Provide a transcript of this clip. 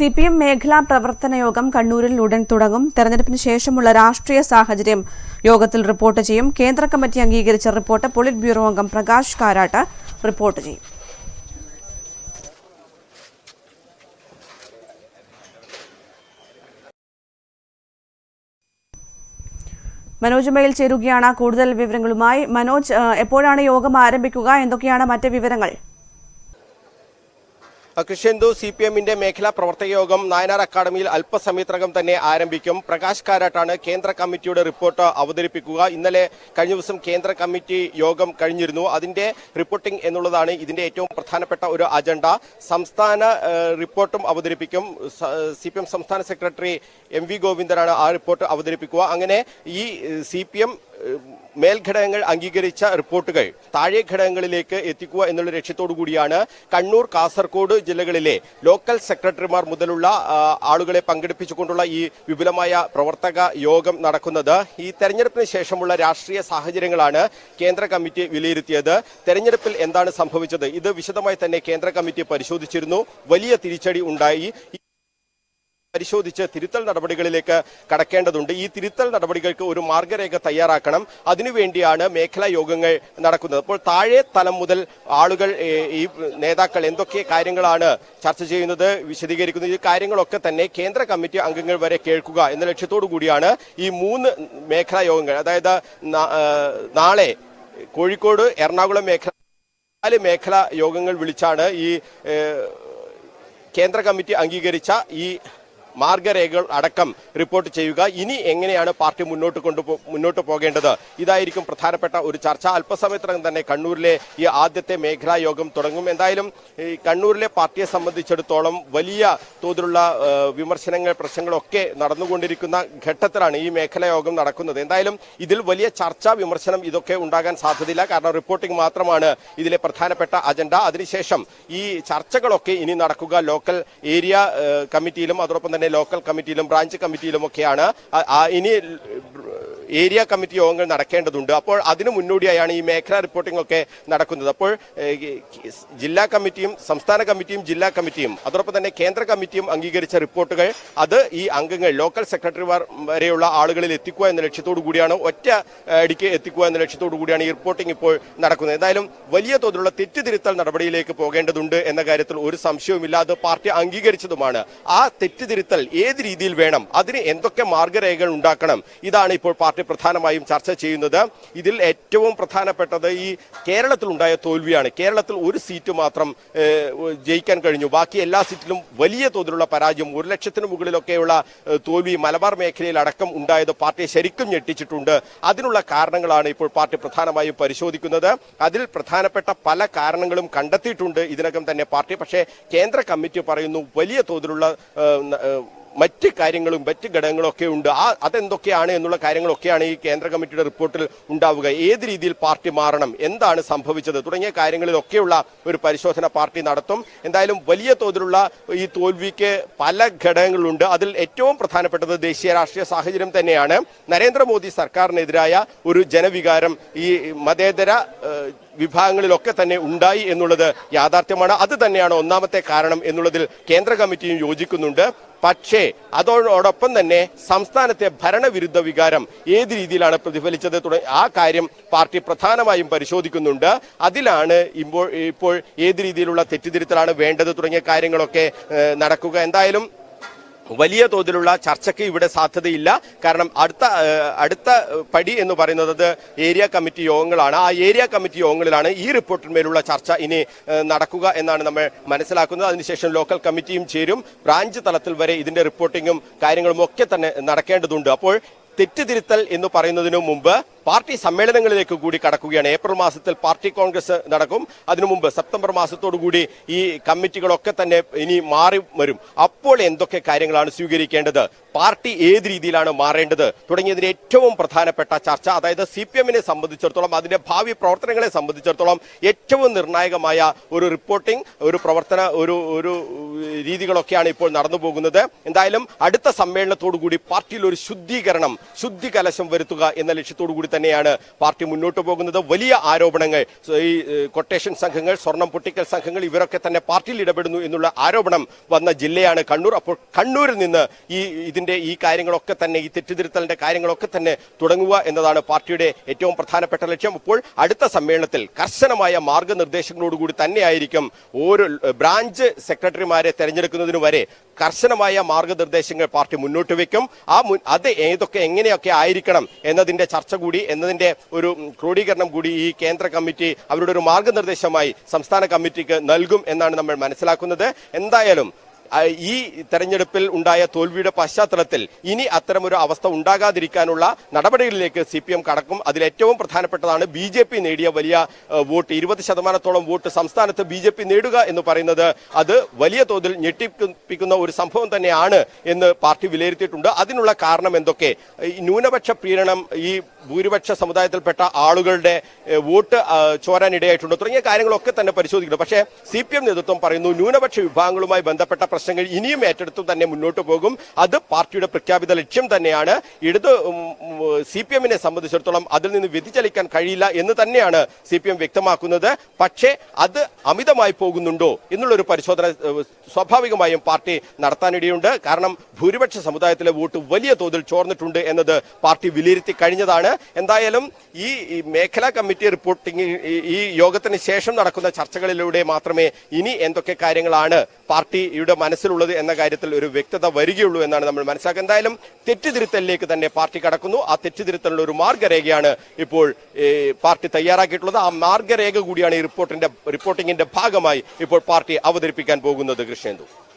C P M മേഖലാ പ്രവർത്തന യോഗം കണ്ണൂരിൽ ഉടൻ തുടങ്ങും. തെരഞ്ഞെടുപ്പിന് ശേഷമുള്ള രാഷ്ട്രീയ സാഹചര്യം യോഗത്തിൽ റിപ്പോർട്ട് ചെയ്യും. കേന്ദ്ര കമ്മിറ്റി അംഗീകരിച്ച റിപ്പോർട്ട് പോളിറ്റ് ബ്യൂറോ അംഗം പ്രകാശ് കാരാട്ട് റിപ്പോർട്ട് ചെയ്യും. മനോജ് മെയിൽ ചേരുകയാണ് കൂടുതൽ വിവരങ്ങളുമായി. മനോജ് എപ്പോഴാണ് യോഗം ആരംഭിക്കുക? എന്തൊക്കെയാണ് മറ്റ് വിവരങ്ങൾ? കൃഷ്ണന്തു സി പി എമ്മിന്റെ മേഖലാ പ്രവർത്തക യോഗം നായനാർ അക്കാദമിയിൽ അല്പസമയത്തിനകം തന്നെ ആരംഭിക്കും. പ്രകാശ് കാരാട്ടാണ് കേന്ദ്ര കമ്മിറ്റിയുടെ റിപ്പോർട്ട് അവതരിപ്പിക്കുക. ഇന്നലെ കഴിഞ്ഞ ദിവസം കേന്ദ്ര കമ്മിറ്റി യോഗം കഴിഞ്ഞിരുന്നു. അതിന്റെ റിപ്പോർട്ടിംഗ് എന്നുള്ളതാണ് ഇതിന്റെ ഏറ്റവും പ്രധാനപ്പെട്ട ഒരു അജണ്ട. സംസ്ഥാന റിപ്പോർട്ടും അവതരിപ്പിക്കും. സി സംസ്ഥാന സെക്രട്ടറി എം വി ഗോവിന്ദനാണ് ആ റിപ്പോർട്ട് അവതരിപ്പിക്കുക. അങ്ങനെ ഈ സി മേൽഘടകങ്ങൾ അംഗീകരിച്ച റിപ്പോർട്ടുകൾ താഴെ ഘടകങ്ങളിലേക്ക് എത്തിക്കുക എന്നുള്ള ലക്ഷ്യത്തോടു കൂടിയാണ് കണ്ണൂർ കാസർഗോഡ് ജില്ലകളിലെ ലോക്കൽ സെക്രട്ടറിമാർ മുതലുള്ള ആളുകളെ പങ്കെടുപ്പിച്ചുകൊണ്ടുള്ള ഈ വിപുലമായ പ്രവർത്തക യോഗം നടക്കുന്നത്. ഈ തെരഞ്ഞെടുപ്പിന് ശേഷമുള്ള രാഷ്ട്രീയ സാഹചര്യങ്ങളാണ് കേന്ദ്ര കമ്മിറ്റി വിലയിരുത്തിയത്. തെരഞ്ഞെടുപ്പിൽ എന്താണ് സംഭവിച്ചത്? ഇത് വിശദമായി തന്നെ കേന്ദ്ര കമ്മിറ്റി പരിശോധിച്ചിരുന്നു. വലിയ തിരിച്ചടി ഉണ്ടായി. പരിശോധിച്ച് തിരുത്തൽ നടപടികളിലേക്ക് കടക്കേണ്ടതുണ്ട്. ഈ തിരുത്തൽ നടപടികൾക്ക് ഒരു മാർഗരേഖ തയ്യാറാക്കണം. അതിനുവേണ്ടിയാണ് മേഖലാ യോഗങ്ങൾ നടക്കുന്നത്. അപ്പോൾ താഴെ തലം മുതൽ ആളുകൾ ഈ നേതാക്കൾ എന്തൊക്കെ കാര്യങ്ങളാണ് ചർച്ച ചെയ്യുന്നത് വിശദീകരിക്കുന്നത് ഈ കാര്യങ്ങളൊക്കെ തന്നെ കേന്ദ്ര കമ്മിറ്റി അംഗങ്ങൾ വരെ കേൾക്കുക എന്ന ലക്ഷ്യത്തോടു കൂടിയാണ് ഈ മൂന്ന് മേഖലാ യോഗങ്ങൾ. അതായത് നാളെ കോഴിക്കോട് എറണാകുളം മേഖല നാല് മേഖലാ യോഗങ്ങൾ വിളിച്ചാണ് ഈ കേന്ദ്ര കമ്മിറ്റി അംഗീകരിച്ച ഈ മാർഗരേഖകൾ അടക്കം റിപ്പോർട്ട് ചെയ്യുക. ഇനി എങ്ങനെയാണ് പാർട്ടി മുന്നോട്ട് കൊണ്ടു മുന്നോട്ട് പോകേണ്ടത്? ഇതായിരിക്കും പ്രധാനപ്പെട്ട ഒരു ചർച്ച. അല്പസമയത്തിനകം തന്നെ കണ്ണൂരിലെ ഈ ആദ്യത്തെ മേഖലാ യോഗം തുടങ്ങും. എന്തായാലും ഈ കണ്ണൂരിലെ പാർട്ടിയെ സംബന്ധിച്ചിടത്തോളം വലിയ തോതിലുള്ള വിമർശനങ്ങൾ പ്രശ്നങ്ങളൊക്കെ നടന്നുകൊണ്ടിരിക്കുന്ന ഘട്ടത്തിലാണ് ഈ മേഖലാ യോഗം നടക്കുന്നത്. എന്തായാലും ഇതിൽ വലിയ ചർച്ച വിമർശനം ഇതൊക്കെ ഉണ്ടാകാൻ സാധ്യതയില്ല. കാരണം റിപ്പോർട്ടിംഗ് മാത്രമാണ് ഇതിലെ പ്രധാനപ്പെട്ട അജണ്ട. അതിനുശേഷം ഈ ചർച്ചകളൊക്കെ ഇനി നടക്കുക. ലോക്കൽ ഏരിയ കമ്മിറ്റിയിലും അതോടൊപ്പം തന്നെ ലോക്കൽ കമ്മിറ്റിയിലും ബ്രാഞ്ച് കമ്മിറ്റിയിലും ഒക്കെയാണ്. ഇനി ഏരിയ കമ്മിറ്റി യോഗങ്ങൾ നടക്കേണ്ടതുണ്ട്. അപ്പോൾ അതിനു മുന്നോടിയായാണ് ഈ മേഖലാ റിപ്പോർട്ടിംഗ് ഒക്കെ നടക്കുന്നത്. അപ്പോൾ ജില്ലാ കമ്മിറ്റിയും സംസ്ഥാന കമ്മിറ്റിയും ജില്ലാ കമ്മിറ്റിയും അതോടൊപ്പം തന്നെ കേന്ദ്ര കമ്മിറ്റിയും അംഗീകരിച്ച റിപ്പോർട്ടുകൾ അത് ഈ അംഗങ്ങൾ ലോക്കൽ സെക്രട്ടറിമാർ വരെയുള്ള ആളുകളിൽ എത്തിക്കുക എന്ന ലക്ഷ്യത്തോടു കൂടിയാണ് ഒറ്റ അടിക്ക് എത്തിക്കുക എന്ന ലക്ഷ്യത്തോടു കൂടിയാണ് ഈ റിപ്പോർട്ടിംഗ് ഇപ്പോൾ നടക്കുന്നത്. എന്തായാലും വലിയ തോതിലുള്ള തെറ്റുതിരുത്തൽ നടപടിയിലേക്ക് പോകേണ്ടതുണ്ട് എന്ന കാര്യത്തിൽ ഒരു സംശയവുമില്ല. അത് പാർട്ടി അംഗീകരിച്ചതുമാണ്. ആ തെറ്റുതിരുത്തൽ ഏത് രീതിയിൽ വേണം? അതിന് എന്തൊക്കെ മാർഗരേഖകൾ ഉണ്ടാക്കണം? ഇതാണ് ഇപ്പോൾ പാർട്ടി പ്രധാനമായും ചർച്ച ചെയ്യുന്നത്. ഇതിൽ ഏറ്റവും പ്രധാനപ്പെട്ടത് ഈ കേരളത്തിൽ ഉണ്ടായ തോൽവിയാണ്. കേരളത്തിൽ ഒരു സീറ്റ് മാത്രം ജയിക്കാൻ കഴിഞ്ഞു. ബാക്കി എല്ലാ സീറ്റിലും വലിയ തോതിലുള്ള പരാജയം ഒരു ലക്ഷത്തിന് മുകളിലൊക്കെയുള്ള തോൽവി മലബാർ മേഖലയിൽ അടക്കം ഉണ്ടായത് പാർട്ടിയെ ശരിക്കും ഞെട്ടിച്ചിട്ടുണ്ട്. അതിനുള്ള കാരണങ്ങളാണ് ഇപ്പോൾ പാർട്ടി പ്രധാനമായും പരിശോധിക്കുന്നത്. അതിൽ പ്രധാനപ്പെട്ട പല കാരണങ്ങളും കണ്ടെത്തിയിട്ടുണ്ട് ഇതിനകം തന്നെ പാർട്ടി. പക്ഷേ കേന്ദ്ര കമ്മിറ്റി പറയുന്നു വലിയ തോതിലുള്ള മറ്റ് കാര്യങ്ങളും മറ്റ് ഘടകങ്ങളും ഒക്കെ ഉണ്ട്. ആ അതെന്തൊക്കെയാണ് എന്നുള്ള കാര്യങ്ങളൊക്കെയാണ് ഈ കേന്ദ്ര കമ്മിറ്റിയുടെ റിപ്പോർട്ടിൽ ഉണ്ടാവുക. ഏത് രീതിയിൽ പാർട്ടി മാറണം? എന്താണ് സംഭവിച്ചത്? തുടങ്ങിയ കാര്യങ്ങളിലൊക്കെയുള്ള ഒരു പരിശോധന പാർട്ടി നടത്തും. എന്തായാലും വലിയ തോതിലുള്ള ഈ തോൽവിക്ക് പല ഘടകങ്ങളുണ്ട്. അതിൽ ഏറ്റവും പ്രധാനപ്പെട്ടത് ദേശീയ രാഷ്ട്രീയ സാഹചര്യം തന്നെയാണ്. നരേന്ദ്രമോദി സർക്കാരിനെതിരായ ഒരു ജനവികാരം ഈ മതേതര വിഭാഗങ്ങളിലൊക്കെ തന്നെ ഉണ്ടായി എന്നുള്ളത് യാഥാർത്ഥ്യമാണ്. അത് തന്നെയാണ് ഒന്നാമത്തെ കാരണം എന്നുള്ളതിൽ കേന്ദ്ര കമ്മിറ്റിയും യോജിക്കുന്നുണ്ട്. പക്ഷേ അതോടൊപ്പം തന്നെ സംസ്ഥാനത്തെ ഭരണവിരുദ്ധ വികാരം ഏത് രീതിയിലാണ് പ്രതിഫലിച്ചത് തുടങ്ങി ആ കാര്യം പാർട്ടി പ്രധാനമായും പരിശോധിക്കുന്നുണ്ട്. അതിലാണ് ഇപ്പോൾ ഇപ്പോൾ ഏത് രീതിയിലുള്ള തെറ്റിതിരുത്തലാണ് വേണ്ടത് തുടങ്ങിയ കാര്യങ്ങളൊക്കെ നടക്കുക. എന്തായാലും വലിയ തോതിലുള്ള ചർച്ചയ്ക്ക് ഇവിടെ സാധ്യതയില്ല. കാരണം അടുത്ത അടുത്ത പടി എന്ന് പറയുന്നത് ഏരിയ കമ്മിറ്റി യോഗങ്ങളാണ്. ആ ഏരിയ കമ്മിറ്റി യോഗങ്ങളിലാണ് ഈ റിപ്പോർട്ടിന്മേലുള്ള ചർച്ച ഇനി നടക്കുക എന്നാണ് നമ്മൾ മനസ്സിലാക്കുന്നത്. അതിനുശേഷം ലോക്കൽ കമ്മിറ്റിയും ചേരും. ബ്രാഞ്ച് തലത്തിൽ വരെ ഇതിന്റെ റിപ്പോർട്ടിങ്ങും കാര്യങ്ങളും ഒക്കെ തന്നെ നടക്കേണ്ടതുണ്ട്. അപ്പോൾ തെറ്റുതിരുത്തൽ എന്ന് പറയുന്നതിനു മുമ്പ് പാർട്ടി സമ്മേളനങ്ങളിലേക്ക് കൂടി കടക്കുകയാണ്. ഏപ്രിൽ മാസത്തിൽ പാർട്ടി കോൺഗ്രസ് നടക്കും. അതിനു മുമ്പ് സെപ്റ്റംബർ മാസത്തോടുകൂടി ഈ കമ്മിറ്റികളൊക്കെ തന്നെ ഇനി മാറി വരും. അപ്പോൾ എന്തൊക്കെ കാര്യങ്ങളാണ് സ്വീകരിക്കേണ്ടത്? പാർട്ടി ഏത് രീതിയിലാണ് മാറേണ്ടത്? തുടങ്ങിയതിന് ഏറ്റവും പ്രധാനപ്പെട്ട ചർച്ച അതായത് സി പി എമ്മിനെ സംബന്ധിച്ചിടത്തോളം അതിന്റെ ഭാവി പ്രവർത്തനങ്ങളെ സംബന്ധിച്ചിടത്തോളം ഏറ്റവും നിർണായകമായ ഒരു റിപ്പോർട്ടിംഗ് ഒരു പ്രവർത്തന ഒരു ഒരു രീതികളൊക്കെയാണ് ഇപ്പോൾ നടന്നു പോകുന്നത്. എന്തായാലും അടുത്ത സമ്മേളനത്തോടു കൂടി പാർട്ടിയിൽ ഒരു ശുദ്ധീകരണം ശുദ്ധി കലശം വരുത്തുക എന്ന ലക്ഷ്യത്തോടു കൂടി തന്നെയാണ് പാർട്ടി മുന്നോട്ട് പോകുന്നത്. വലിയ ആരോപണങ്ങൾ ഈ കൊട്ടേഷൻ സംഘങ്ങൾ സ്വർണം പൊട്ടിക്കൽ സംഘങ്ങൾ ഇവരൊക്കെ തന്നെ പാർട്ടിയിൽ ഇടപെടുന്നു എന്നുള്ള ആരോപണം വന്ന ജില്ലയാണ് കണ്ണൂർ. അപ്പോൾ കണ്ണൂരിൽ നിന്ന് ഈ ഇതിന്റെ ഈ കാര്യങ്ങളൊക്കെ തന്നെ ഈ തെറ്റിതിരുത്തലിന്റെ കാര്യങ്ങളൊക്കെ തന്നെ തുടങ്ങുക എന്നതാണ് പാർട്ടിയുടെ ഏറ്റവും പ്രധാനപ്പെട്ട ലക്ഷ്യം. അപ്പോൾ അടുത്ത സമ്മേളനത്തിൽ കർശനമായ മാർഗനിർദ്ദേശങ്ങളോടുകൂടി തന്നെയായിരിക്കും ഓരോ ബ്രാഞ്ച് സെക്രട്ടറിമാരെ തെരഞ്ഞെടുക്കുന്നതിന് വരെ കർശനമായ മാർഗനിർദ്ദേശങ്ങൾ പാർട്ടി മുന്നോട്ട് വയ്ക്കും ആ അത് ഏതൊക്കെ എങ്ങനെയൊക്കെ ആയിരിക്കണം എന്നതിന്റെ ചർച്ച കൂടി എന്നതിന്റെ ഒരു ക്രോഡീകരണം കൂടി ഈ കേന്ദ്ര കമ്മിറ്റി അവരുടെ ഒരു മാർഗനിർദ്ദേശമായി സംസ്ഥാന കമ്മിറ്റിക്ക് നൽകും എന്നാണ് നമ്മൾ മനസ്സിലാക്കുന്നത്. എന്തായാലും ഈ തെരഞ്ഞെടുപ്പിൽ ഉണ്ടായ തോൽവിയുടെ പശ്ചാത്തലത്തിൽ ഇനി അത്തരമൊരു അവസ്ഥ ഉണ്ടാകാതിരിക്കാനുള്ള നടപടികളിലേക്ക് സി പി എം കടക്കും. അതിൽ ഏറ്റവും പ്രധാനപ്പെട്ടതാണ് ബി ജെ പി നേടിയ വലിയ വോട്ട്. ഇരുപത് ശതമാനത്തോളം വോട്ട് സംസ്ഥാനത്ത് ബി ജെ പി നേടുക എന്ന് പറയുന്നത് അത് വലിയ തോതിൽ ഞെട്ടിപ്പിക്കുന്ന ഒരു സംഭവം തന്നെയാണ് എന്ന് പാർട്ടി വിലയിരുത്തിയിട്ടുണ്ട്. അതിനുള്ള കാരണം എന്തൊക്കെ? ന്യൂനപക്ഷ പ്രീരണം ഈ ഭൂരിപക്ഷ സമുദായത്തിൽപ്പെട്ട ആളുകളുടെ വോട്ട് ചോരാനിടയായിട്ടുണ്ട് തുടങ്ങിയ കാര്യങ്ങളൊക്കെ തന്നെ പരിശോധിക്കുന്നു. പക്ഷേ സി പി എം നേതൃത്വം പറയുന്നു ന്യൂനപക്ഷ വിഭാഗങ്ങളുമായി ബന്ധപ്പെട്ട പ്രശ്നങ്ങൾ ഇനിയും ഏറ്റെടുത്തു തന്നെ മുന്നോട്ട് പോകും. അത് പാർട്ടിയുടെ പ്രഖ്യാപിത ലക്ഷ്യം തന്നെയാണ്. ഇടത് സി പി എമ്മിനെ സംബന്ധിച്ചിടത്തോളം അതിൽ നിന്ന് വ്യതിചലിക്കാൻ കഴിയില്ല എന്ന് തന്നെയാണ് സി പി എം വ്യക്തമാക്കുന്നത്. പക്ഷേ അത് അമിതമായി പോകുന്നുണ്ടോ എന്നുള്ളൊരു പരിശോധന സ്വാഭാവികമായും പാർട്ടി നടത്താനിടയുണ്ട്. കാരണം ഭൂരിപക്ഷ സമുദായത്തിലെ വോട്ട് വലിയ തോതിൽ ചോർന്നിട്ടുണ്ട് എന്നത് പാർട്ടി വിലയിരുത്തി കഴിഞ്ഞതാണ്. എന്തായാലും ഈ മേഖലാ കമ്മിറ്റി റിപ്പോർട്ടിംഗ് ഈ- ഈ യോഗത്തിന് ശേഷം നടക്കുന്ന ചർച്ചകളിലൂടെ മാത്രമേ ഇനി എന്തൊക്കെ കാര്യങ്ങളാണ് പാർട്ടിയുടെ മനസ്സിലുള്ളത് എന്ന കാര്യത്തിൽ ഒരു വ്യക്തത വരികയുള്ളൂ എന്നാണ് നമ്മൾ മനസ്സിലാക്കുക എന്തായാലും തെറ്റിതിരുത്തലിലേക്ക് തന്നെ പാർട്ടി കടക്കുന്നു. ആ തെറ്റിതിരുത്തലിനുള്ള ഒരു മാർഗരേഖയാണ് ഇപ്പോൾ പാർട്ടി തയ്യാറാക്കിയിട്ടുള്ളത്. ആ മാർഗരേഖ കൂടിയാണ് ഈ റിപ്പോർട്ടിന്റെ റിപ്പോർട്ടിംഗിന്റെ ഭാഗമായി ഇപ്പോൾ പാർട്ടി അവതരിപ്പിക്കാൻ പോകുന്നത് കൃഷ്ണേന്ദു.